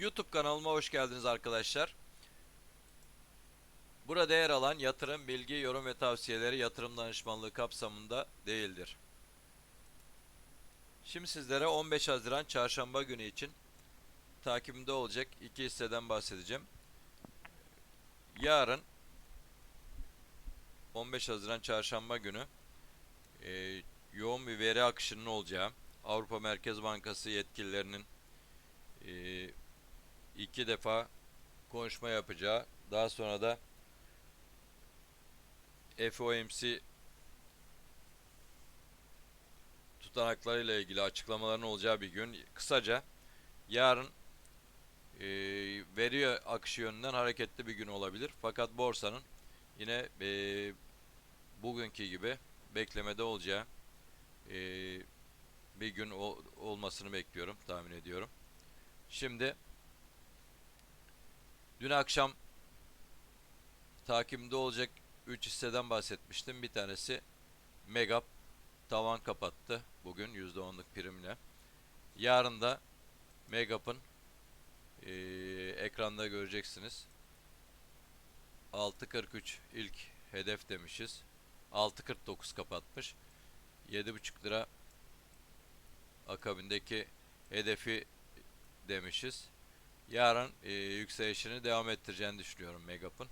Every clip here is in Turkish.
YouTube kanalıma hoş geldiniz arkadaşlar. Burada yer alan yatırım, bilgi, yorum ve tavsiyeleri yatırım danışmanlığı kapsamında değildir. Şimdi sizlere 15 Haziran Çarşamba günü için takibimde olacak iki hisseden bahsedeceğim. Yarın 15 Haziran Çarşamba günü e, yoğun bir veri akışının olacağı, Avrupa Merkez Bankası yetkililerinin e, iki defa konuşma yapacağı, daha sonra da FOMC tutanaklarıyla ilgili açıklamaların olacağı bir gün. Kısaca yarın e, veri akışı yönünden hareketli bir gün olabilir. Fakat borsanın yine e, bugünkü gibi beklemede olacağı e, bir gün ol- olmasını bekliyorum, tahmin ediyorum. Şimdi dün akşam takimde olacak 3 hisseden bahsetmiştim. Bir tanesi Megap tavan kapattı bugün %10'luk primle. Yarın da Megap'ın eee, ekranda göreceksiniz. 6.43 ilk hedef demişiz. 6.49 kapatmış. 7.5 lira akabindeki hedefi demişiz. Yarın e, yükselişini devam ettireceğini düşünüyorum Megap'ın.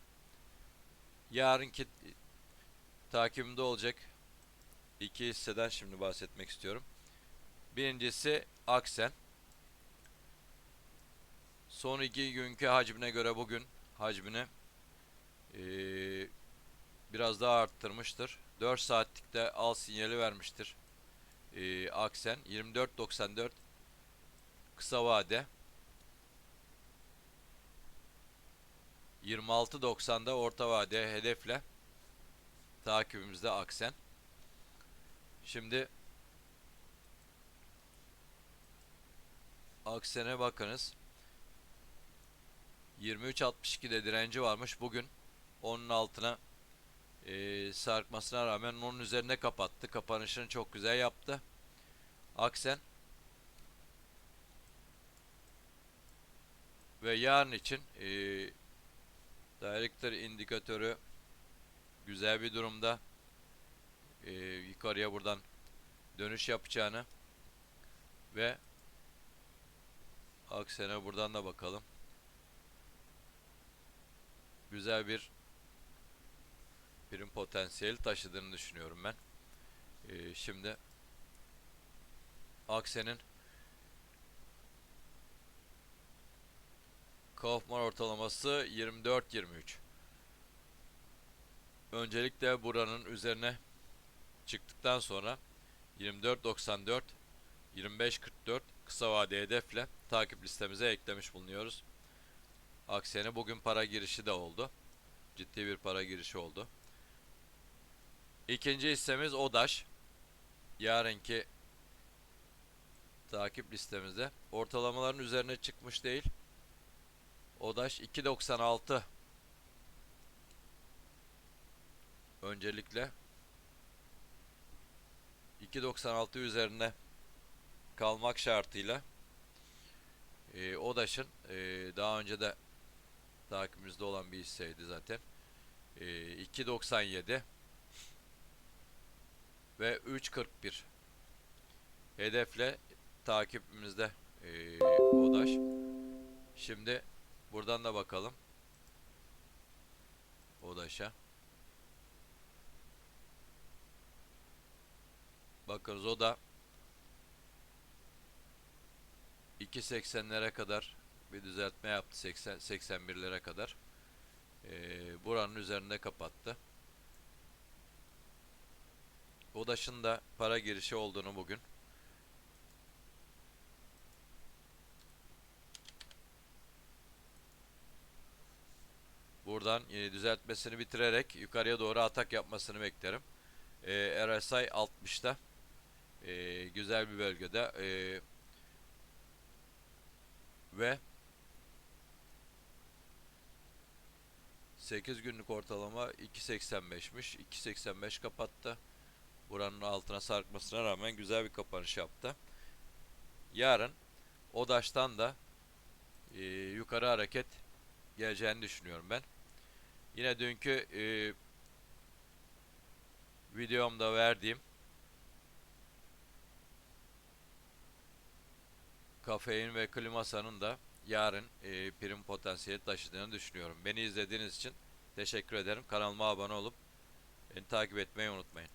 Yarınki e, takibimde olacak iki hisseden şimdi bahsetmek istiyorum. Birincisi Aksen. Son iki günkü hacmine göre bugün hacmini e, biraz daha arttırmıştır. 4 saatlikte al sinyali vermiştir. E, Aksen 24.94 kısa vade 26.90'da orta vade hedefle takibimizde Aksen. Şimdi Aksen'e bakınız. 23.62'de direnci varmış. Bugün onun altına e, sarkmasına rağmen onun üzerine kapattı. Kapanışını çok güzel yaptı. Aksen ve yarın için e, Director indikatörü güzel bir durumda. E, yukarıya buradan dönüş yapacağını ve Aksen'e buradan da bakalım. Güzel bir prim potansiyeli taşıdığını düşünüyorum ben. E, şimdi Aksen'in Kaufman ortalaması 24-23. Öncelikle buranın üzerine çıktıktan sonra 24.94 25.44 kısa vade hedefle takip listemize eklemiş bulunuyoruz. Aksine bugün para girişi de oldu. Ciddi bir para girişi oldu. İkinci hissemiz ODAŞ. Yarınki takip listemizde ortalamaların üzerine çıkmış değil. Odaş 2.96 Öncelikle 2.96 üzerine kalmak şartıyla e, Odaş'ın e, daha önce de takibimizde olan bir hisseydi zaten. E, 2.97 ve 3.41 hedefle takibimizde e, Odaş. Şimdi Buradan da bakalım. Odaş'a. Bakınız o da 2.80'lere kadar bir düzeltme yaptı. 80 81'lere kadar. Ee, buranın üzerinde kapattı. Odaş'ın da para girişi olduğunu bugün Buradan e, düzeltmesini bitirerek yukarıya doğru atak yapmasını beklerim. E, RSI 60'ta. E, güzel bir bölgede. E, ve 8 günlük ortalama 2.85'miş. 2.85 kapattı. Buranın altına sarkmasına rağmen güzel bir kapanış yaptı. Yarın Odaş'tan da e, yukarı hareket geleceğini düşünüyorum ben. Yine dünkü e, videomda verdiğim kafein ve klimasanın da yarın e, prim potansiyeli taşıdığını düşünüyorum. Beni izlediğiniz için teşekkür ederim. Kanalıma abone olup beni takip etmeyi unutmayın.